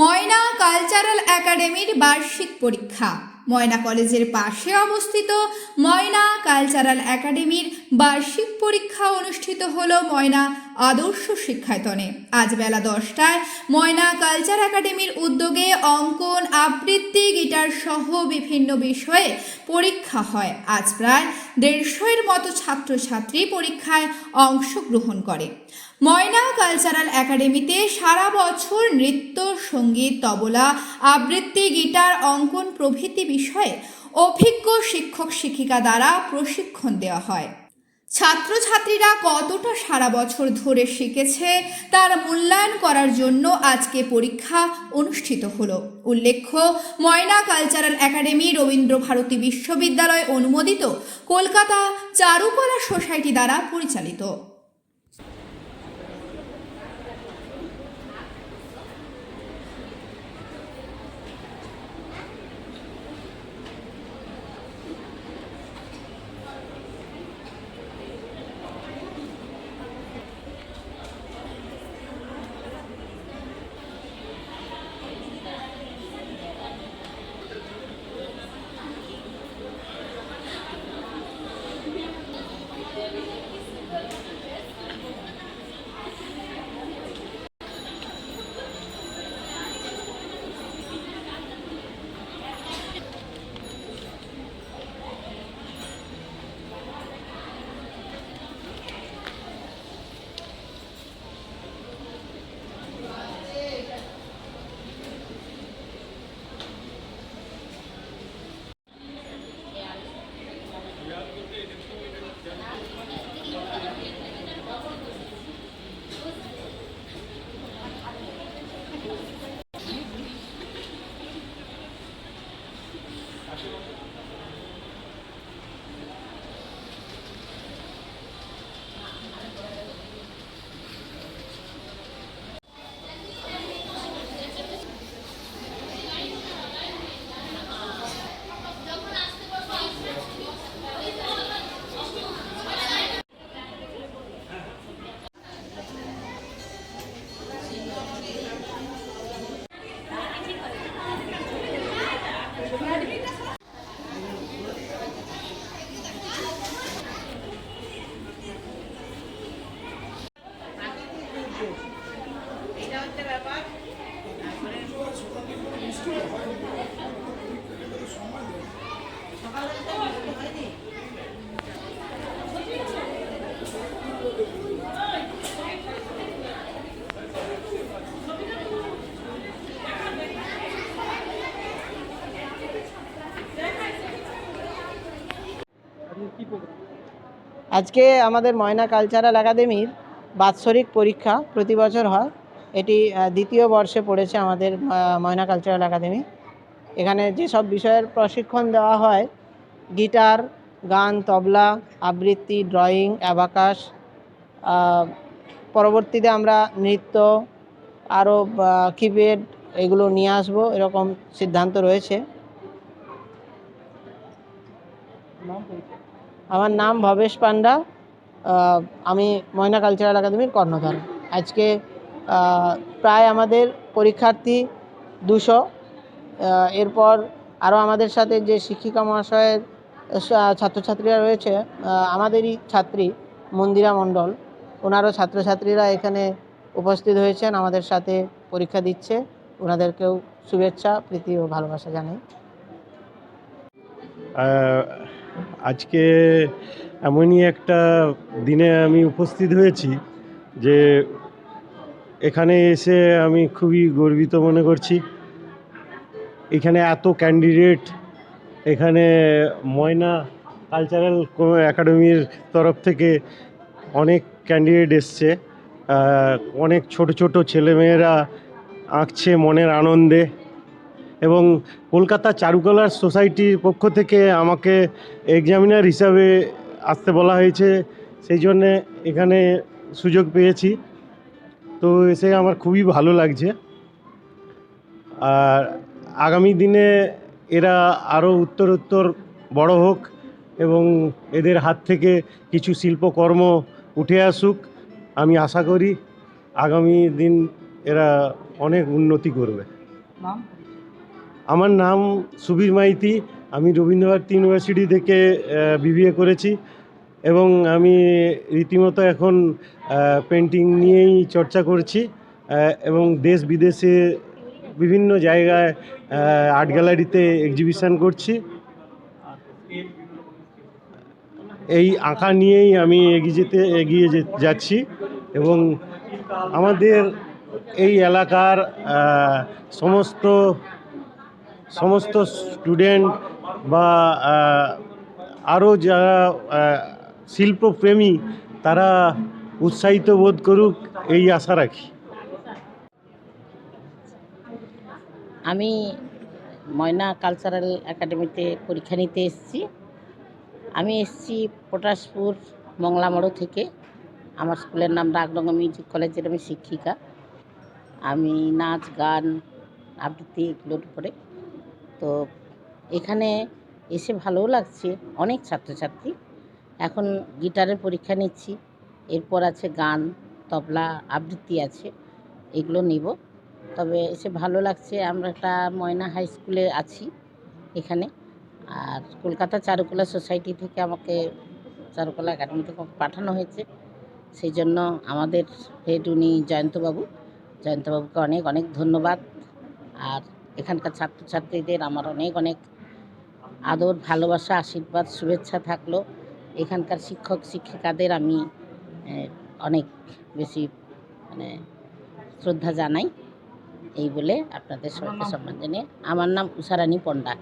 ময়না cultural একাডেমির বার্ষিক পরীক্ষা। ময়না কলেজের পাশে অবস্থিত ময়না কালচারাল একাডেমির বার্ষিক পরীক্ষা অনুষ্ঠিত হলো ময়না আদর্শ শিক্ষায়তনে। আজ বেলা দশটায় ময়না কালচার একাডেমির উদ্যোগে অঙ্কন, আবৃত্তি, গিটার সহ বিভিন্ন বিষয়ে পরীক্ষা হয়। আজ প্রায় দেড়শো এর মতো ছাত্রছাত্রী পরীক্ষায় অংশগ্রহণ করে। ময়না কালচারাল একাডেমিতে সারা বছর নৃত্য, সংগীত, তবলা, আবৃত্তি, গিটার, অঙ্কন প্রভৃতি বিষয়ে অভিজ্ঞ শিক্ষক শিক্ষিকা দ্বারা প্রশিক্ষণ দেওয়া হয়। ছাত্রছাত্রীরা কতটা সারা বছর ধরে শিখেছে তার মূল্যায়ন করার জন্য আজকে পরীক্ষা অনুষ্ঠিত হলো। উল্লেখ্য, ময়না কালচারাল একাডেমি রবীন্দ্র ভারতী বিশ্ববিদ্যালয় অনুমোদিত কলকাতা চারুকলা সোসাইটি দ্বারা পরিচালিত। আজকে আমাদের ময়না কালচারাল একাডেমির বাৎসরিক পরীক্ষা প্রতি বছর হয়। এটি দ্বিতীয় বর্ষে পড়েছে আমাদের ময়না কালচারাল একাডেমি। এখানে যেসব বিষয়ের প্রশিক্ষণ দেওয়া হয়, গিটার, গান, তবলা, আবৃত্তি, ড্রয়িং, অ্যাবাকাস পরবর্তীতে আমরা নৃত্য, আরও কিপ্যাড এগুলো নিয়ে আসব, এরকম সিদ্ধান্ত রয়েছে। আমার নাম ভবেশ পান্ডা আমি ময়না কালচারাল একাডেমির কর্ণধার। আজকে প্রায় আমাদের পরীক্ষার্থী দুশো। এরপর আরও আমাদের সাথে যে শিক্ষিকা মহাশয়ের ছাত্রছাত্রীরা রয়েছে আমাদেরই ছাত্রী মন্দিরা মণ্ডল। ওনারও ছাত্রছাত্রীরা এখানে উপস্থিত হয়েছেন, আমাদের সাথে পরীক্ষা দিচ্ছে। ওনাদেরকেও শুভেচ্ছা, প্রীতি ও ভালোবাসা জানাই। আজকে এমনই একটা দিনে আমি উপস্থিত হয়েছি যে এখানে এসে আমি খুবই গর্বিত মনে করছি। এখানে এত ক্যান্ডিডেট এখানে ময়না কালচারাল একাডেমির তরফ থেকে অনেক ক্যান্ডিডেট এসছে। অনেক ছোট ছোট ছেলেমেয়েরা আঁকছে মনের আনন্দে এবং কলকাতা চারুকলার সোসাইটির পক্ষ থেকে আমাকে এক্সামিনার হিসাবে আসতে বলা হয়েছে। সেই জন্যে এখানে সুযোগ পেয়েছি। তো এসে আমার খুবই ভালো লাগছে। আর আগামী দিনে এরা আরও উত্তরোত্তর বড় হোক এবং এদের হাত থেকে কিছু শিল্পকর্ম উঠে আসুক আমি আশা করি আগামী দিন এরা অনেক উন্নতি করবে। আমার নাম সুবীর মাইতি আমি রবীন্দ্রভারতী ইউনিভার্সিটি থেকে বিবিএ করেছি। এবং আমি রীতিমতো এখন পেন্টিং নিয়েই চর্চা করছি এবং দেশ বিদেশে বিভিন্ন জায়গায় আর্ট গ্যালারিতে এক্সিবিশান করছি। এই আঁকা নিয়েই আমি এগিয়ে যেতে, এগিয়ে যাচ্ছি এবং আমাদের এই এলাকার সমস্ত সমস্ত স্টুডেন্ট বা আরও যারা শিল্পপ্রেমী, তারা উৎসাহিত বোধ করুক, এই আশা রাখি। আমি ময়না কালচারাল একাডেমিতে পরীক্ষা নিতে এসেছি। আমি এসেছি পটাশপুর মংলামড়ো থেকে। আমার স্কুলের নাম রাগরঙ্গা মিউজিক কলেজের আমি শিক্ষিকা। আমি নাচ, গান, আবৃত্তি এগুলোর উপরে তো এখানে এসে ভালোও লাগছে। অনেক ছাত্রছাত্রী। এখন গিটারের পরীক্ষা নিচ্ছি। এরপর আছে গান, তবলা, আবৃত্তি আছে, এগুলো নিব। তবে এসে ভালো লাগছে, আমরা একটা ময়না হাই স্কুলে আছি এখানে। আর কলকাতা চারুকলা সোসাইটি থেকে আমাকে চারুকলা একাডেমি থেকে পাঠানো হয়েছে। সেই জন্য আমাদের হেড উনি জয়ন্তবাবু। জয়ন্তবাবুকে অনেক অনেক ধন্যবাদ। আর এখানকার ছাত্রছাত্রীদের আমার অনেক অনেক আদর, ভালোবাসা, আশীর্বাদ, শুভেচ্ছা থাকল। এখানকার শিক্ষক শিক্ষিকাদের আমি অনেক বেশি মানে শ্রদ্ধা জানাই। এই বলে আপনাদের সবাইকে সম্মান জানিয়ে আমার নাম উষারানী পণ্ডা।